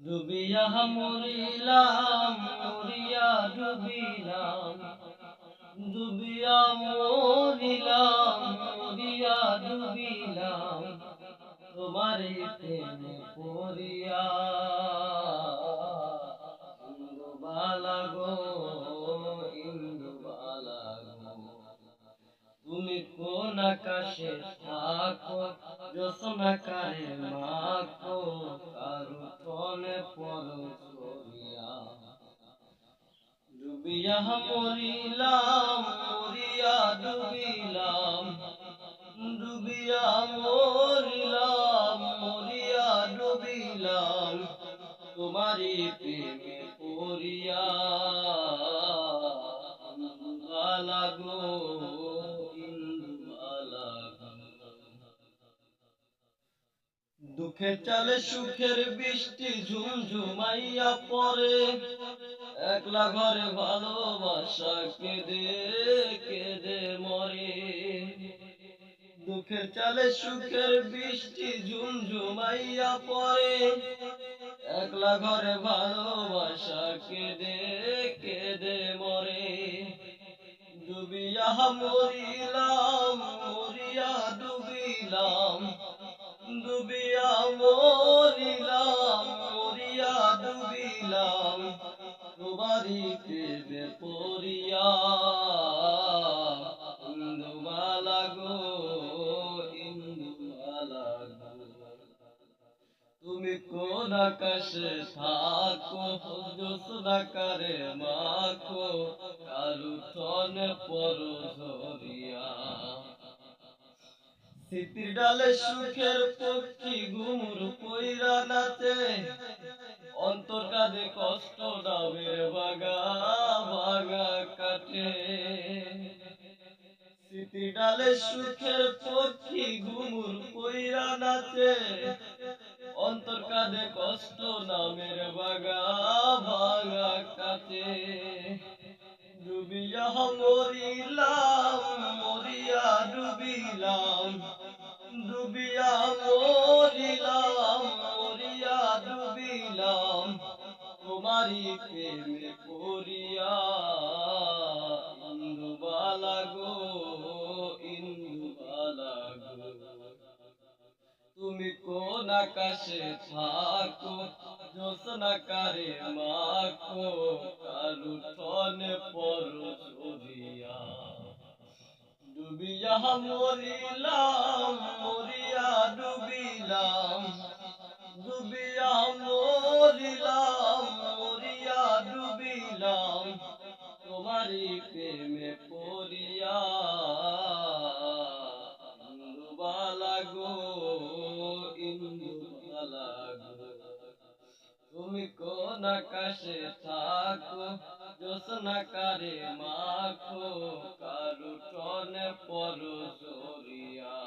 ডুবিয়া মরিলাম, মরিয়া ডুবিলাম। ডুবিয়া মরিলাম, মরিয়া ডুবিলাম। তোমার প্রেমে পড়িয়া ইন্দু বালা গো ইন্দু বালা গো। তুমি কোন আকাশে থাকো জোসনা কারে মাখো মরিলাম, মরিয়া ডুবিলাম। ডুবিয়া মরিলাম, মরিয়া ডুবিলাম। তোমারি প্রেমে পড়িয়া লাগো দুঃখে চালে সুখের বৃষ্টি ঝুমঝুমাইয়া পরে একলা ঘরে ভালোবাসা, কেঁদে কেঁদে মরে। দুঃখের চালে সুখের বৃষ্টি ঝুমঝুমাইয়া পরে একলা ঘরে ভালোবাসা, কেঁদে কেঁদে মরে। ডুবিয়া মরিলাম, মরিয়া ডুবিলাম। ডুবিয়া মরিলাম পড়িয়া গো তুমি কোন থাকো করে মাখো, কারু থনে পর স্মৃতির ডালে সুখের পক্ষী ঘুমুর পইরা নাচে কাটে। স্মৃতি ডালে সুখের পক্ষী ঘুমুর পইরা নাচে। অন্তর কাঁধে কষ্ট নামের বাগা ভাগা কাটে। ডুবিয়া মরিলাম, মরিয়া ডুবিলাম। ডুবিয়া মরিলাম, মরিয়া ডুবিলাম। তোমারি প্রেমে পড়িয়া কোন আকাশে থাকো জোসনা কারে মাকো কালু ঠনে পর চরিয়া ডুবিয়া মরিলাম মরিয়া ডুবিলাম কোন আকাশে থাকো জোসনা কারে মাখো কারু টনে পর জরিয়া।